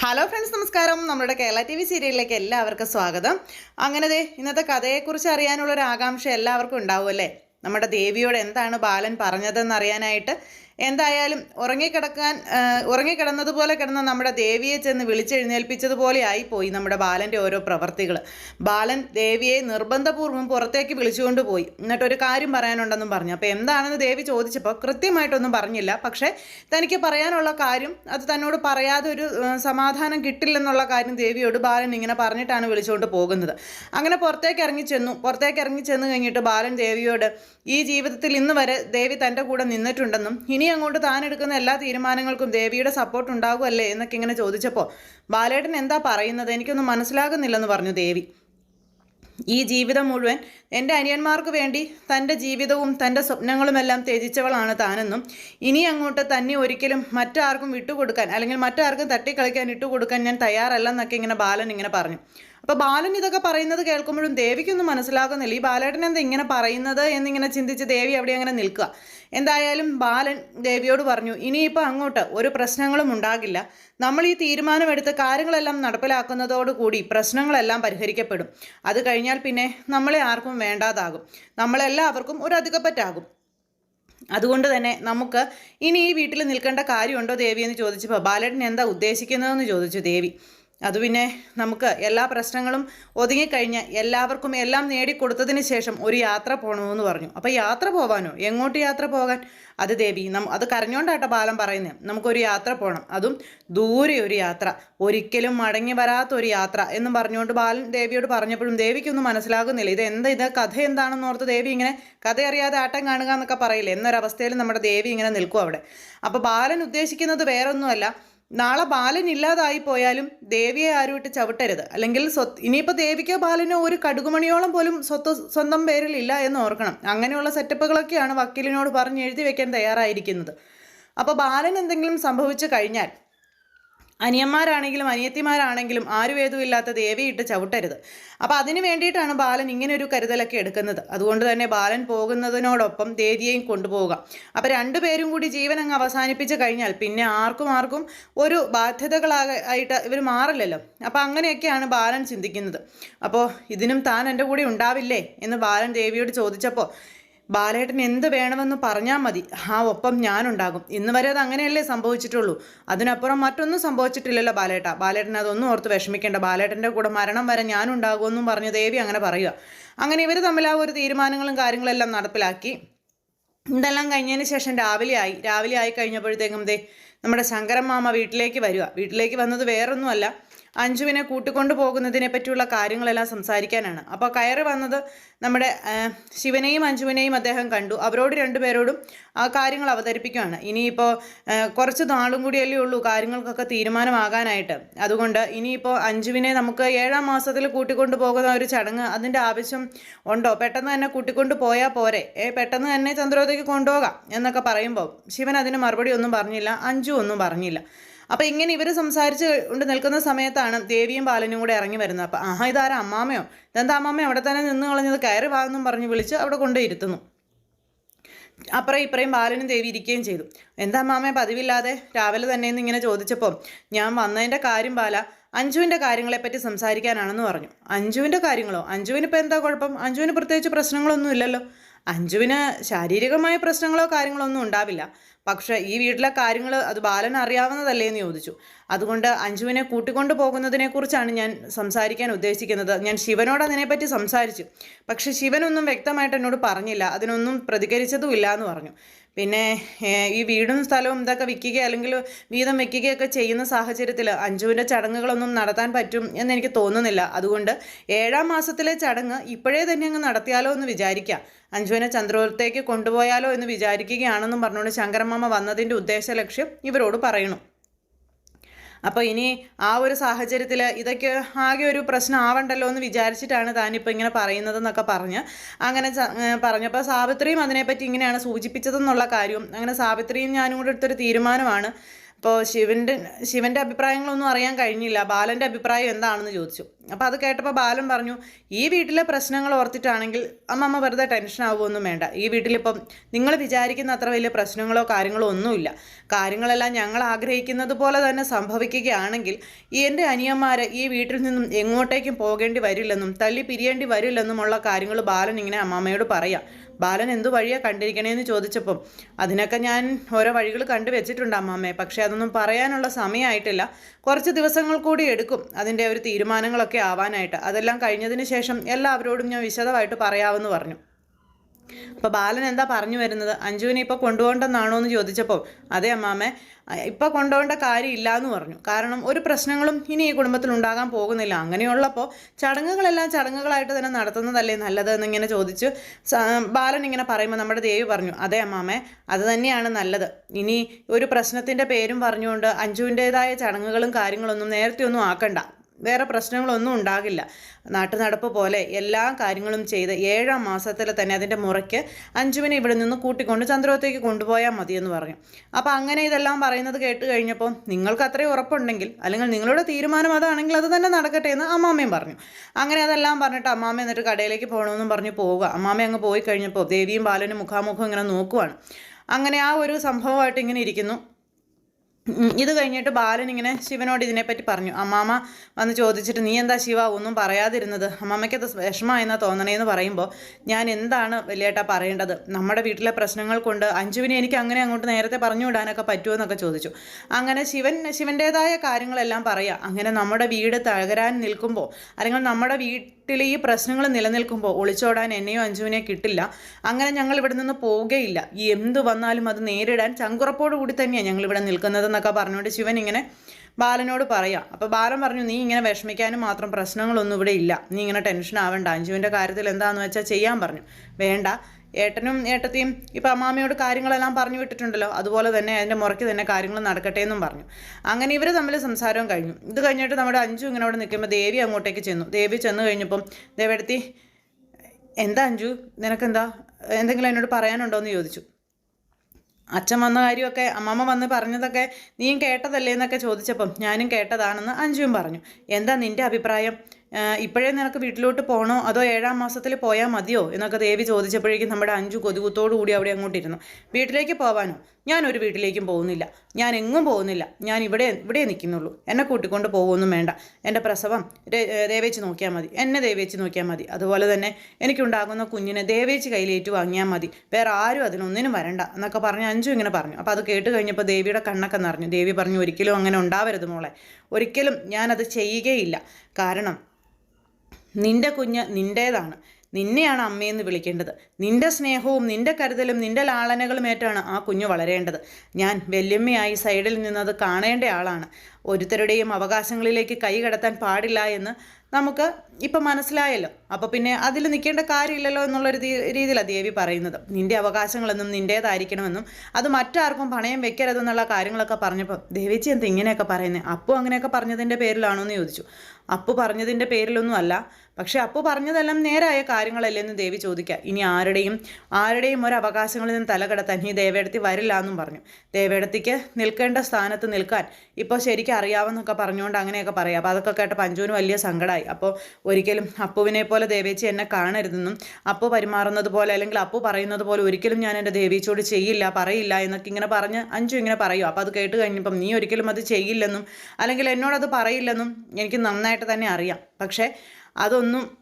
Hello friends നമസ്കാരം. നമ്മുടെ Kerala T V സീരിയലിലേക്ക് എല്ലാവർക്കും സ്വാഗതം. അങ്ങനെ ദേ ഇന്നത്തെ കഥയെക്കുറിച്ച് അറിയാനുള്ള ഒരു ആകാംക്ഷ എല്ലാവർക്കും ഉണ്ടാവുമല്ലേ നമ്മുടെ ദേവിയോട് എന്താണ് ബാലൻ പറഞ്ഞതെന്ന് അറിയാനായിട്ട് എന്തായാലും ഉറങ്ങിക്കിടക്കാൻ ഉറങ്ങിക്കിടന്നതുപോലെ കിടന്ന നമ്മുടെ ദേവിയെ ചെന്ന് വിളിച്ചെഴുന്നേൽപ്പിച്ചതുപോലെ ആയിപ്പോയി നമ്മുടെ ബാലന്റെ ഓരോ പ്രവർത്തികൾ ബാലൻ ദേവിയെ നിർബന്ധപൂർവം പുറത്തേക്ക് വിളിച്ചുകൊണ്ട് പോയി. എന്നിട്ടൊരു കാര്യം പറയാനുണ്ടെന്നും പറഞ്ഞു. അപ്പോൾ എന്താണെന്ന് ദേവി ചോദിച്ചപ്പോൾ കൃത്യമായിട്ടൊന്നും പറഞ്ഞില്ല. പക്ഷേ തനിക്ക് പറയാനുള്ള കാര്യം അത് തന്നോട് പറയാതെ ഒരു സമാധാനം കിട്ടില്ലെന്നുള്ള കാര്യം ദേവിയോട് ബാലൻ ഇങ്ങനെ പറഞ്ഞിട്ടാണ് വിളിച്ചുകൊണ്ട് പോകുന്നത്. അങ്ങനെ പുറത്തേക്ക് ഇറങ്ങി ചെന്നു. പുറത്തേക്ക് ഇറങ്ങി ചെന്ന് കഴിഞ്ഞിട്ട് ബാലൻ ദേവിയോട് ഈ ജീവിതത്തിൽ ഇന്ന് വരെ ദേവി തന്റെ കൂടെ നിന്നിട്ടുണ്ടെന്നും ഇനി അങ്ങോട്ട് താൻ എടുക്കുന്ന എല്ലാ തീരുമാനങ്ങൾക്കും ദേവിയുടെ സപ്പോർട്ട് ഉണ്ടാകുമല്ലേ എന്നൊക്കെ ഇങ്ങനെ ചോദിച്ചപ്പോൾ ബാലേട്ടൻ എന്താ പറയുന്നത്? എനിക്കൊന്നും മനസ്സിലാകുന്നില്ലെന്ന് പറഞ്ഞു ദേവി. ഈ ജീവിതം മുഴുവൻ എന്റെ അനിയന്മാർക്ക് വേണ്ടി തന്റെ ജീവിതവും തന്റെ സ്വപ്നങ്ങളുമെല്ലാം ത്യജിച്ചവളാണ് താനെന്നും ഇനി അങ്ങോട്ട് തന്നെ ഒരിക്കലും മറ്റാർക്കും വിട്ടുകൊടുക്കാൻ അല്ലെങ്കിൽ മറ്റാർക്കും തട്ടിക്കളിക്കാൻ ഇട്ടുകൊടുക്കാൻ ഞാൻ തയ്യാറല്ലെന്നൊക്കെ ഇങ്ങനെ ബാലൻ ഇങ്ങനെ പറഞ്ഞു. അപ്പോൾ ബാലൻ ഇതൊക്കെ പറയുന്നത് കേൾക്കുമ്പോഴും ദേവിക്കൊന്നും മനസ്സിലാകുന്നില്ല. ഈ ബാലേട്ടൻ എന്താ ഇങ്ങനെ പറയുന്നത് എന്നിങ്ങനെ ചിന്തിച്ച് ദേവി അവിടെ അങ്ങനെ നിൽക്കുക. എന്തായാലും ബാലൻ ദേവിയോട് പറഞ്ഞു ഇനിയിപ്പോൾ അങ്ങോട്ട് ഒരു പ്രശ്നങ്ങളും ഉണ്ടാകില്ല. നമ്മൾ ഈ തീരുമാനമെടുത്ത് കാര്യങ്ങളെല്ലാം നടപ്പിലാക്കുന്നതോടുകൂടി പ്രശ്നങ്ങളെല്ലാം പരിഹരിക്കപ്പെടും. അത് കഴിഞ്ഞാൽ പിന്നെ നമ്മളെ ആർക്കും വേണ്ടാതാകും. നമ്മളെല്ലാവർക്കും ഒരു അധികപ്പറ്റാകും. അതുകൊണ്ട് തന്നെ നമുക്ക് ഇനി ഈ വീട്ടിൽ നിൽക്കേണ്ട കാര്യമുണ്ടോ ദേവി? എന്ന് ചോദിച്ചപ്പോൾ ബാലേട്ടൻ എന്താ ഉദ്ദേശിക്കുന്നതെന്ന് ചോദിച്ചു ദേവി. അത് പിന്നെ നമുക്ക് എല്ലാ പ്രശ്നങ്ങളും ഒതുങ്ങിക്കഴിഞ്ഞ് എല്ലാവർക്കും എല്ലാം നേടിക്കൊടുത്തതിന് ശേഷം ഒരു യാത്ര പോകണമെന്ന് പറഞ്ഞു. അപ്പോൾ യാത്ര പോകാനോ എങ്ങോട്ട് യാത്ര പോകാൻ? അത് ദേവി നം അത് കരഞ്ഞോണ്ടാട്ടോ ബാലം പറയുന്നത് നമുക്കൊരു യാത്ര പോകണം അതും ദൂരെ ഒരു യാത്ര. ഒരിക്കലും മടങ്ങി വരാത്ത ഒരു യാത്ര എന്നും പറഞ്ഞുകൊണ്ട് ബാലൻ ദേവിയോട് പറഞ്ഞപ്പോഴും ദേവിക്കൊന്നും മനസ്സിലാകുന്നില്ല. ഇത് എന്താ ഇത് കഥ എന്താണെന്ന് ഓർത്ത് ദേവി ഇങ്ങനെ കഥ അറിയാതെ ആട്ടം കാണുക എന്നൊക്കെ പറയില്ലേ? എന്നൊരവസ്ഥയിൽ നമ്മുടെ ദേവി ഇങ്ങനെ നിൽക്കും അവിടെ. അപ്പോൾ ബാലൻ ഉദ്ദേശിക്കുന്നത് വേറൊന്നുമല്ല. നാളെ ബാലൻ ഇല്ലാതായി പോയാലും ദേവിയെ ആരും ഇട്ട് ചവിട്ടരുത്. അല്ലെങ്കിൽ സ്വത്ത് ഇനിയിപ്പോൾ ദേവിക്കോ ബാലനോ ഒരു കടുകുമണിയോളം പോലും സ്വത്ത് സ്വന്തം പേരിൽ ഇല്ല എന്ന് ഓർക്കണം. അങ്ങനെയുള്ള സെറ്റപ്പുകളൊക്കെയാണ് വക്കീലിനോട് പറഞ്ഞ് എഴുതി വെക്കാൻ തയ്യാറായിരിക്കുന്നത്. അപ്പോൾ ബാലൻ എന്തെങ്കിലും സംഭവിച്ചു കഴിഞ്ഞാൽ അനിയന്മാരാണെങ്കിലും അനിയത്തിമാരാണെങ്കിലും ആരും ഏതും ഇല്ലാത്ത ദേവിയിട്ട് ചവിട്ടരുത്. അപ്പോൾ അതിന് വേണ്ടിയിട്ടാണ് ബാലൻ ഇങ്ങനെ ഒരു കരുതലൊക്കെ എടുക്കുന്നത്. അതുകൊണ്ട് തന്നെ ബാലൻ പോകുന്നതിനോടൊപ്പം ദേവിയെയും കൊണ്ടുപോവുക. അപ്പോൾ രണ്ടുപേരും കൂടി ജീവൻ അങ്ങ് അവസാനിപ്പിച്ച് കഴിഞ്ഞാൽ പിന്നെ ആർക്കും ആർക്കും ഒരു ബാധ്യതകളായിട്ട് ഇവർ മാറില്ലല്ലോ. അപ്പോൾ അങ്ങനെയൊക്കെയാണ് ബാലൻ ചിന്തിക്കുന്നത്. അപ്പോൾ ഇതിനും താൻ എന്റെ കൂടെ ഉണ്ടാവില്ലേ എന്ന് ബാലൻ ദേവിയോട് ചോദിച്ചപ്പോൾ ബാലേട്ടൻ എന്ത് വേണമെന്ന് പറഞ്ഞാൽ മതി. ആ ഒപ്പം ഞാനുണ്ടാകും. ഇന്ന് വരെ അത് അങ്ങനെയല്ലേ സംഭവിച്ചിട്ടുള്ളൂ. അതിനപ്പുറം മറ്റൊന്നും സംഭവിച്ചിട്ടില്ലല്ലോ ബാലേട്ട. ബാലേട്ടൻ അതൊന്നും ഓർത്ത് വിഷമിക്കേണ്ട. ബാലേട്ടന്റെ കൂടെ മരണം വരെ ഞാനുണ്ടാകുമെന്നും പറഞ്ഞു ദേവി അങ്ങനെ പറയുക. അങ്ങനെ ഇവർ തമ്മിൽ ആ ഒരു തീരുമാനങ്ങളും കാര്യങ്ങളെല്ലാം നടപ്പിലാക്കി. ഇതെല്ലാം കഴിഞ്ഞതിന് ശേഷം രാവിലെ ആയി രാവിലെ ആയി കഴിഞ്ഞപ്പോഴത്തേക്കും ദേ നമ്മുടെ ശങ്കരൻ മാമ വീട്ടിലേക്ക് വരിക വീട്ടിലേക്ക് വന്നത് വേറൊന്നുമല്ല. അഞ്ജുവിനെ കൂട്ടിക്കൊണ്ടു പോകുന്നതിനെ പറ്റിയുള്ള കാര്യങ്ങളെല്ലാം സംസാരിക്കാനാണ്. അപ്പോൾ കയറി വന്നത് നമ്മുടെ ശിവനെയും അഞ്ജുവിനെയും അദ്ദേഹം കണ്ടു. അവരോട് രണ്ടുപേരോടും ആ കാര്യങ്ങൾ അവതരിപ്പിക്കുകയാണ് ഇനിയിപ്പോൾ കുറച്ച് നാളും കൂടിയല്ലേ ഉള്ളൂ കാര്യങ്ങൾക്കൊക്കെ തീരുമാനമാകാനായിട്ട്. അതുകൊണ്ട് ഇനിയിപ്പോൾ അഞ്ജുവിനെ നമുക്ക് ഏഴാം മാസത്തിൽ കൂട്ടിക്കൊണ്ടു പോകുന്ന ഒരു ചടങ്ങ് അതിന്റെ ആവശ്യം ഉണ്ടോ? പെട്ടെന്ന് തന്നെ കൂട്ടിക്കൊണ്ടു പോയാൽ പോരെ. ഏ പെട്ടെന്ന് തന്നെ ചന്ദ്രോദയ്ക്ക് കൊണ്ടുപോകാം എന്നൊക്കെ പറയുമ്പോൾ ശിവൻ അതിന് മറുപടി ഒന്നും പറഞ്ഞില്ല അഞ്ജു ഒന്നും പറഞ്ഞില്ല. അപ്പോൾ ഇങ്ങനെ ഇവർ സംസാരിച്ച് കൊണ്ട് നിൽക്കുന്ന സമയത്താണ് ദേവിയും ബാലനും കൂടെ ഇറങ്ങി വരുന്നത്. അപ്പോൾ ആഹാ ഇതാരാ അമ്മാമയോ ഇതെന്താ അമ്മാമ അവിടെ തന്നെ നിന്ന് കളഞ്ഞത്? കയറി വാങ്ങും പറഞ്ഞ് വിളിച്ച് അവിടെ കൊണ്ടുപോയിരുത്തുന്നു അപ്പുറം ഇപ്പുറയും ബാലനും ദേവി ഇരിക്കുകയും ചെയ്തു. എന്താ മാമേ പതിവില്ലാതെ? രാവിലെ തന്നെ ഇങ്ങനെ ചോദിച്ചപ്പോൾ ഞാൻ വന്നതിന്റെ കാര്യം ബാല അഞ്ജുവിന്റെ കാര്യങ്ങളെപ്പറ്റി സംസാരിക്കാനാണെന്ന് പറഞ്ഞു. അഞ്ജുവിന്റെ കാര്യങ്ങളോ? അഞ്ജുവിന് ഇപ്പോൾ എന്താ കുഴപ്പം? അഞ്ജുവിന് പ്രത്യേകിച്ച് പ്രശ്നങ്ങളൊന്നും ഇല്ലല്ലോ. അഞ്ജുവിന് ശാരീരികമായ പ്രശ്നങ്ങളോ കാര്യങ്ങളോ ഒന്നും ഉണ്ടാവില്ല. പക്ഷേ ഈ വീട്ടിലെ കാര്യങ്ങൾ അത് ബാലൻ അറിയാവുന്നതല്ലേ എന്ന് ചോദിച്ചു. അതുകൊണ്ട് അഞ്ജുവിനെ കൂട്ടിക്കൊണ്ടു പോകുന്നതിനെക്കുറിച്ചാണ് ഞാൻ സംസാരിക്കാൻ ഉദ്ദേശിക്കുന്നത്. ഞാൻ ശിവനോട് അതിനെപ്പറ്റി സംസാരിച്ചു. പക്ഷേ ശിവനൊന്നും വ്യക്തമായിട്ട് എന്നോട് പറഞ്ഞില്ല. അതിനൊന്നും പ്രതികരിച്ചതുമില്ല എന്ന് പറഞ്ഞു. പിന്നെ ഈ വീടും സ്ഥലവും ഇതൊക്കെ വിൽക്കുക അല്ലെങ്കിൽ വീതം വെക്കുകയൊക്കെ ചെയ്യുന്ന സാഹചര്യത്തിൽ അഞ്ജുവിന്റെ ചടങ്ങുകളൊന്നും നടത്താൻ പറ്റും എന്ന് എനിക്ക് തോന്നുന്നില്ല. അതുകൊണ്ട് ഏഴാം മാസത്തിലെ ചടങ്ങ് ഇപ്പോഴേ തന്നെ അങ്ങ് നടത്തിയാലോ എന്ന് വിചാരിക്കാം. അഞ്ജുവിനെ ചന്ദ്രോലത്തേക്ക് കൊണ്ടുപോയാലോ എന്ന് വിചാരിക്കുകയാണെന്നും പറഞ്ഞുകൊണ്ട് ശങ്കരമാമ വന്നതിന്റെ ഉദ്ദേശ ലക്ഷ്യം ഇവരോട് പറയണു അപ്പോൾ ഇനി ആ ഒരു സാഹചര്യത്തിൽ ഇതൊക്കെ ആകെ ഒരു പ്രശ്നം ആവണ്ടല്ലോ എന്ന് വിചാരിച്ചിട്ടാണ് താനിപ്പോൾ ഇങ്ങനെ പറയുന്നതെന്നൊക്കെ പറഞ്ഞ് അങ്ങനെ പറഞ്ഞപ്പോൾ സാവിത്രിയും അതിനെപ്പറ്റി ഇങ്ങനെയാണ് സൂചിപ്പിച്ചതെന്നുള്ള കാര്യവും അങ്ങനെ സാവിത്രിയും ഞാനും കൂടെ എടുത്തൊരു തീരുമാനമാണ്. ഇപ്പോൾ ശിവന്റെ ശിവന്റെ അഭിപ്രായങ്ങളൊന്നും അറിയാൻ കഴിഞ്ഞില്ല. ബാലന്റെ അഭിപ്രായം എന്താണെന്ന് ചോദിച്ചു. അപ്പോൾ അത് കേട്ടപ്പോൾ ബാലൻ പറഞ്ഞു ഈ വീട്ടിലെ പ്രശ്നങ്ങൾ ഓർത്തിട്ടാണെങ്കിൽ അമ്മമ്മ വെറുതെ ടെൻഷൻ ആവുമൊന്നും വേണ്ട. ഈ വീട്ടിലിപ്പം നിങ്ങൾ വിചാരിക്കുന്ന അത്ര വലിയ പ്രശ്നങ്ങളോ കാര്യങ്ങളോ ഒന്നുമില്ല. കാര്യങ്ങളെല്ലാം ഞങ്ങൾ ആഗ്രഹിക്കുന്നത് പോലെ തന്നെ സംഭവിക്കുകയാണെങ്കിൽ എന്റെ അനിയന്മാർ ഈ വീട്ടിൽ നിന്നും എങ്ങോട്ടേക്കും പോകേണ്ടി വരില്ലെന്നും തല്ലി പിരിയേണ്ടി വരില്ലെന്നുമുള്ള കാര്യങ്ങൾ ബാലൻ ഇങ്ങനെ അമ്മാമ്മയോട് പറയാം. ബാലൻ എന്തു വഴിയാണ് കണ്ടിരിക്കണേന്ന് ചോദിച്ചപ്പം അതിനൊക്കെ ഞാൻ ഓരോ വഴികൾ കണ്ടു വെച്ചിട്ടുണ്ട് അമ്മാമ്മേ. പക്ഷേ അതൊന്നും പറയാനുള്ള സമയമായിട്ടില്ല കുറച്ച് ദിവസങ്ങൾ കൂടി എടുക്കും അതിന്റെ ഒരു തീരുമാനങ്ങളൊക്കെ ആവാനായിട്ട്. അതെല്ലാം കഴിഞ്ഞതിന് ശേഷം എല്ലാവരോടും ഞാൻ വിശദമായിട്ട് പറയാമെന്ന് പറഞ്ഞു. അപ്പോൾ ബാലൻ എന്താ പറഞ്ഞു വരുന്നത്? അഞ്ജുവിനെ ഇപ്പോൾ കൊണ്ടുപോകണ്ടെന്നാണോ എന്ന് ചോദിച്ചപ്പോൾ അതേ അമ്മാമ്മേ ഇപ്പോൾ കൊണ്ടുപോകേണ്ട കാര്യമില്ല എന്ന് പറഞ്ഞു. കാരണം ഒരു പ്രശ്നങ്ങളും ഇനി ഈ കുടുംബത്തിൽ ഉണ്ടാകാൻ പോകുന്നില്ല. അങ്ങനെയുള്ളപ്പോൾ ചടങ്ങുകളെല്ലാം ചടങ്ങുകളായിട്ട് തന്നെ നടത്തുന്നതല്ലേ നല്ലത്? എന്നിങ്ങനെ ചോദിച്ചു ബാലൻ ഇങ്ങനെ പറയുമ്പോൾ നമ്മുടെ ദേവി പറഞ്ഞു അതെ അമ്മാമ്മേ അത് തന്നെയാണ് നല്ലത്. ഇനി ഒരു പ്രശ്നത്തിന്റെ പേരും പറഞ്ഞുകൊണ്ട് അഞ്ജുവിന്റേതായ ചടങ്ങുകളും കാര്യങ്ങളൊന്നും നേരത്തെ ഒന്നും ആക്കണ്ട. വേറെ പ്രശ്നങ്ങളൊന്നും ഉണ്ടാകില്ല. നാട്ടു നടപ്പ് പോലെ എല്ലാ കാര്യങ്ങളും ചെയ്ത് ഏഴാം മാസത്തിൽ തന്നെ അതിന്റെ മുറയ്ക്ക് അഞ്ജുവിനെ ഇവിടെ നിന്ന് കൂട്ടിക്കൊണ്ട് ചന്ദ്രവത്തേക്ക് കൊണ്ടുപോയാൽ മതിയെന്ന് പറഞ്ഞു. അപ്പോൾ അങ്ങനെ ഇതെല്ലാം പറയുന്നത് കേട്ട് കഴിഞ്ഞപ്പോൾ നിങ്ങൾക്ക് അത്രയും ഉറപ്പുണ്ടെങ്കിൽ അല്ലെങ്കിൽ നിങ്ങളുടെ തീരുമാനം അതാണെങ്കിൽ അത് തന്നെ നടക്കട്ടെ എന്ന് അമ്മാമ്മയും പറഞ്ഞു. അങ്ങനെ അതെല്ലാം പറഞ്ഞിട്ട് അമ്മാമ്മ എന്നിട്ട് കടയിലേക്ക് പോകണമെന്നും പറഞ്ഞ് പോവുക. അമ്മാമ്മ അങ്ങ് പോയി കഴിഞ്ഞപ്പോൾ ദേവിയും ബാലനും മുഖാമുഖം ഇങ്ങനെ നോക്കുവാണ്. അങ്ങനെ ആ ഒരു സംഭവമായിട്ട് ഇങ്ങനെ ഇരിക്കുന്നു. ഇത് കഴിഞ്ഞിട്ട് ബാലൻ ഇങ്ങനെ ശിവനോട് ഇതിനെപ്പറ്റി പറഞ്ഞു. അമ്മാമ്മ വന്ന് ചോദിച്ചിട്ട് നീ എന്താ ശിവ ഒന്നും പറയാതിരുന്നത്? അമ്മാമ്മയ്ക്ക് അത് വിഷമമായെന്നാ തോന്നണേന്ന് പറയുമ്പോൾ ഞാൻ എന്താണ് വലിയേട്ടാ പറയേണ്ടത്? നമ്മുടെ വീട്ടിലെ പ്രശ്നങ്ങൾ കൊണ്ട് അഞ്ജുവിനെ എനിക്ക് അങ്ങനെ അങ്ങോട്ട് നേരത്തെ പറഞ്ഞു വിടാനൊക്കെ പറ്റുമോ എന്നൊക്കെ ചോദിച്ചു. അങ്ങനെ ശിവൻ ശിവന്റേതായ കാര്യങ്ങളെല്ലാം പറയാം. അങ്ങനെ നമ്മുടെ വീട് തകരാൻ നിൽക്കുമ്പോൾ അല്ലെങ്കിൽ നമ്മുടെ വീട്ടിൽ ഈ പ്രശ്നങ്ങൾ നിലനിൽക്കുമ്പോൾ ഒളിച്ചോടാൻ എന്നെയോ അഞ്ജുവിനെയോ കിട്ടില്ല. അങ്ങനെ ഞങ്ങൾ ഇവിടെ നിന്ന് പോവുകയില്ല. എന്ത് വന്നാലും അത് നേരിടാൻ ചങ്കുറപ്പോട് കൂടി തന്നെയാണ് ഞങ്ങൾ ഇവിടെ നിൽക്കുന്നതെന്നൊക്കെ പറഞ്ഞുകൊണ്ട് ശിവൻ ഇങ്ങനെ ബാലനോട് പറയാം. അപ്പോൾ ബാലൻ പറഞ്ഞു നീ ഇങ്ങനെ വിഷമിക്കാനും മാത്രം പ്രശ്നങ്ങളൊന്നും ഇവിടെ ഇല്ല. നീ ഇങ്ങനെ ടെൻഷൻ ആവേണ്ട. അഞ്ജുവിന്റെ കാര്യത്തിൽ എന്താണെന്ന് വെച്ചാൽ ചെയ്യാൻ പറഞ്ഞു. വേണ്ട. ഏട്ടനും ഏട്ടത്തിയും ഇപ്പം അമ്മാമ്മയോട് കാര്യങ്ങളെല്ലാം പറഞ്ഞു വിട്ടിട്ടുണ്ടല്ലോ. അതുപോലെ തന്നെ അതിന്റെ മുറയ്ക്ക് തന്നെ കാര്യങ്ങൾ നടക്കട്ടെ എന്നും പറഞ്ഞു. അങ്ങനെ ഇവർ തമ്മിൽ സംസാരവും കഴിഞ്ഞു. ഇത് കഴിഞ്ഞിട്ട് നമ്മുടെ അഞ്ചു ഇങ്ങനെ അവിടെ നിൽക്കുമ്പോൾ ദേവി അങ്ങോട്ടേക്ക് ചെന്നു. ദേവി ചെന്ന് കഴിഞ്ഞപ്പം ദേവെടുത്തി എന്താ അഞ്ചു നിനക്കെന്താ? എന്തെങ്കിലും എന്നോട് പറയാനുണ്ടോ? എന്ന് ചോദിച്ചു. അച്ഛൻ വന്ന കാര്യമൊക്കെ അമ്മമ്മ വന്ന് പറഞ്ഞതൊക്കെ നീയും കേട്ടതല്ലേ എന്നൊക്കെ ചോദിച്ചപ്പം ഞാനും കേട്ടതാണെന്ന് അഞ്ചുവും പറഞ്ഞു. എന്താ നിന്റെ അഭിപ്രായം? ഇപ്പോഴേ നിനക്ക് വീട്ടിലോട്ട് പോകണോ അതോ ഏഴാം മാസത്തിൽ പോയാൽ മതിയോ? എന്നൊക്കെ ദേവി ചോദിച്ചപ്പോഴേക്കും നമ്മുടെ അഞ്ചു കൊതുകുത്തോടു കൂടി അവിടെ അങ്ങോട്ടിരുന്നു. വീട്ടിലേക്ക് പോവാനോ? ഞാൻ ഒരു വീട്ടിലേക്കും പോകുന്നില്ല. ഞാൻ എങ്ങും പോകുന്നില്ല. ഞാൻ ഇവിടെ ഇവിടെ നിൽക്കുന്നുള്ളൂ. എന്നെ കൂട്ടിക്കൊണ്ട് പോകുമൊന്നും വേണ്ട. എന്റെ പ്രസവം ദേവേച്ചി നോക്കിയാൽ മതി. എന്നെ ദേവേച്ചി നോക്കിയാൽ മതി. അതുപോലെ തന്നെ എനിക്കുണ്ടാകുന്ന കുഞ്ഞിനെ ദേവേച്ചി കയ്യിലേറ്റ് വാങ്ങിയാൽ മതി. വേറെ ആരും അതിനൊന്നിനും വരണ്ട എന്നൊക്കെ പറഞ്ഞ് അഞ്ചു ഇങ്ങനെ പറഞ്ഞു. അപ്പോൾ അത് കേട്ട് കഴിഞ്ഞപ്പോൾ ദേവിയുടെ കണ്ണൊക്കെ നിറഞ്ഞു. ദേവി പറഞ്ഞു ഒരിക്കലും അങ്ങനെ ഉണ്ടാവരുത് മോളെ. ഒരിക്കലും ഞാനത് ചെയ്യുകയില്ല. കാരണം നിന്റെ കുഞ്ഞ് നിന്റേതാണ് നിന്നെയാണ് അമ്മയെന്ന് വിളിക്കേണ്ടത്. നിന്റെ സ്നേഹവും നിന്റെ കരുതലും നിന്റെ ലാളനകളുമേറ്റാണ് ആ കുഞ്ഞ് വളരേണ്ടത്. ഞാൻ വല്യമ്മയായി സൈഡിൽ നിന്നത് കാണേണ്ട ആളാണ്. ഒരുത്തരുടെയും അവകാശങ്ങളിലേക്ക് കൈ കടത്താൻ പാടില്ല എന്ന് നമുക്ക് ഇപ്പം മനസ്സിലായല്ലോ. അപ്പോൾ പിന്നെ അതിൽ നിൽക്കേണ്ട കാര്യമില്ലല്ലോ എന്നുള്ളൊരു രീതിയിലാണ് ദേവി പറയുന്നത്. നിന്റെ അവകാശങ്ങളെന്നും നിന്റേതായിരിക്കണമെന്നും അത് മറ്റാർക്കും പണയം വെക്കരുതെന്നുള്ള കാര്യങ്ങളൊക്കെ പറഞ്ഞപ്പോൾ ദേവിച്ചി എന്ത് ഇങ്ങനെയൊക്കെ പറയുന്നത് അപ്പു അങ്ങനെയൊക്കെ പറഞ്ഞതിന്റെ പേരിലാണോ? എന്ന് ചോദിച്ചു. അപ്പു പറഞ്ഞതിന്റെ പേരിലൊന്നും അല്ല. പക്ഷേ അപ്പു പറഞ്ഞതെല്ലാം നേരായ കാര്യങ്ങളല്ലേ എന്ന് ദേവി ചോദിക്കുക ഇനി ആരുടെയും ആരുടെയും ഒരു അവകാശങ്ങളിൽ നിന്ന് തലകടത്താൻ ഈ ദേവേടത്തി വരില്ല എന്നും പറഞ്ഞു. ദേവേടത്തിക്ക് നിൽക്കേണ്ട സ്ഥാനത്ത് നിൽക്കാൻ ഇപ്പോൾ ശരിക്കും അറിയാമെന്നൊക്കെ പറഞ്ഞുകൊണ്ട് അങ്ങനെയൊക്കെ പറയാം. അപ്പോൾ അതൊക്കെ കേട്ട പഞ്ചുവിന് വലിയ സങ്കടമായി അപ്പോൾ ഒരിക്കലും അപ്പുവിനെ ദേവേച്ചി എന്നെ കാണരുതെന്നും അപ്പു പെരുമാറുന്നത് പോലെ അല്ലെങ്കിൽ അപ്പു പറയുന്നത് പോലെ ഒരിക്കലും ഞാൻ എന്റെ ദേവേച്ചിയോട് ചെയ്യില്ല പറയില്ല എന്നൊക്കെ ഇങ്ങനെ പറഞ്ഞ് അഞ്ചു ഇങ്ങനെ പറയും. അപ്പോൾ അത് കേട്ട് കഴിഞ്ഞപ്പം നീ ഒരിക്കലും അത് ചെയ്യില്ലെന്നും അല്ലെങ്കിൽ എന്നോടത് പറയില്ലെന്നും എനിക്ക് നന്നായിട്ട് തന്നെ അറിയാം. പക്ഷേ അതൊന്നും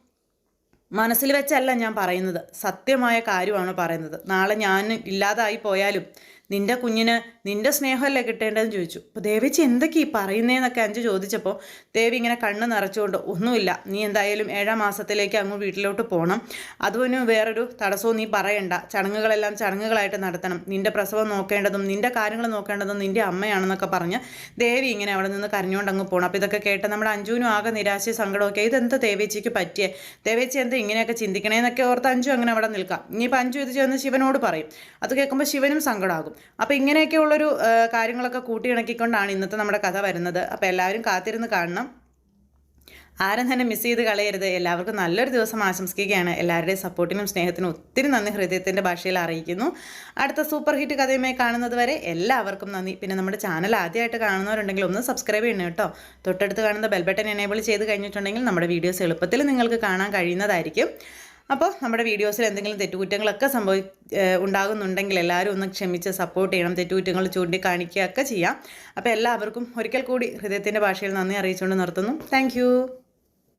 മനസ്സിൽ വെച്ചല്ല ഞാൻ പറയുന്നത്. സത്യമായ കാര്യമാണ് പറയുന്നത്. നാളെ ഞാൻ ഇല്ലാതായി പോയാലും നിന്റെ കുഞ്ഞിന് നിന്റെ സ്നേഹമല്ലേ കിട്ടേണ്ടതെന്ന് ചോദിച്ചു. അപ്പോൾ ദേവേച്ചി എന്തൊക്കെ ഈ പറയുന്നതെന്നൊക്കെ അഞ്ച് ചോദിച്ചപ്പോൾ ദേവി ഇങ്ങനെ കണ്ണ് നിറച്ചുകൊണ്ട് ഒന്നുമില്ല നീ എന്തായാലും ഏഴാം മാസത്തിലേക്ക് അങ്ങ് വീട്ടിലോട്ട് പോകണം അതുപോലെ വേറൊരു തടസ്സവും നീ പറയണ്ട. ചടങ്ങുകളെല്ലാം ചടങ്ങുകളായിട്ട് നടത്തണം. നിന്റെ പ്രസവം നോക്കേണ്ടതും നിന്റെ കാര്യങ്ങൾ നോക്കേണ്ടതും നിന്റെ അമ്മയാണെന്നൊക്കെ പറഞ്ഞ് ദേവി ഇങ്ങനെ അവിടെ നിന്ന് കരഞ്ഞുകൊണ്ട് അങ്ങ് പോകണം അപ്പോൾ ഇതൊക്കെ കേട്ട് നമ്മുടെ അഞ്ജുവിനും ആകെ നിരാശയും സങ്കടമൊക്കെ ഇതെന്ത് ദേവേച്ചിക്ക് പറ്റിയേ? ദേവേച്ചി എന്താ ഇങ്ങനെയൊക്കെ ചിന്തിക്കണേന്നൊക്കെ ഓർത്ത് അഞ്ചു അങ്ങനെ അവിടെ നിൽക്കാം. ഇനിയിപ്പോൾ അഞ്ചു ഇത് ചെന്ന് ശിവനോട് പറയും. അത് കേൾക്കുമ്പോൾ ശിവനും സങ്കടമാകും അപ്പോൾ ഇങ്ങനെയൊക്കെയുള്ളൊരു കാര്യങ്ങളൊക്കെ കൂട്ടിയിണക്കിക്കൊണ്ടാണ് ഇന്നത്തെ നമ്മുടെ കഥ വരുന്നത്. അപ്പോൾ എല്ലാവരും കാത്തിരുന്ന് കാണണം. ആരും തന്നെ മിസ് ചെയ്ത് കളയരുത്. എല്ലാവർക്കും നല്ലൊരു ദിവസം ആശംസിക്കുകയാണ്. എല്ലാവരുടെയും സപ്പോർട്ടിനും സ്നേഹത്തിനും ഒത്തിരി നന്ദി ഹൃദയത്തിന്റെ ഭാഷയിൽ അറിയിക്കുന്നു. അടുത്ത സൂപ്പർ ഹിറ്റ് കഥയുമായി കാണുന്നത് വരെ എല്ലാവർക്കും നന്ദി. പിന്നെ നമ്മുടെ ചാനൽ ആദ്യമായിട്ട് കാണുന്നവരുണ്ടെങ്കിൽ ഒന്ന് സബ്സ്ക്രൈബ് ചെയ്യണം കേട്ടോ. തൊട്ടടുത്ത് കാണുന്ന ബെൽബട്ടൺ എനേബിൾ ചെയ്ത് കഴിഞ്ഞിട്ടുണ്ടെങ്കിൽ നമ്മുടെ വീഡിയോസ് എളുപ്പത്തിൽ നിങ്ങൾക്ക് കാണാൻ കഴിയുന്നതായിരിക്കും. അപ്പോൾ നമ്മുടെ വീഡിയോസിൽ എന്തെങ്കിലും തെറ്റുകുറ്റങ്ങളൊക്കെ സംഭവി ഉണ്ടാകുന്നുണ്ടെങ്കിൽ എല്ലാവരും ഒന്ന് ക്ഷമിച്ച് സപ്പോർട്ട് ചെയ്യണം തെറ്റുകുറ്റങ്ങൾ ചൂണ്ടിക്കാണിക്കുകയൊക്കെ ചെയ്യാം. അപ്പോൾ എല്ലാവർക്കും ഒരിക്കൽ കൂടി ഹൃദയത്തിന്റെ ഭാഷയിൽ നന്ദി അറിയിച്ചുകൊണ്ട് നിർത്തുന്നു. താങ്ക്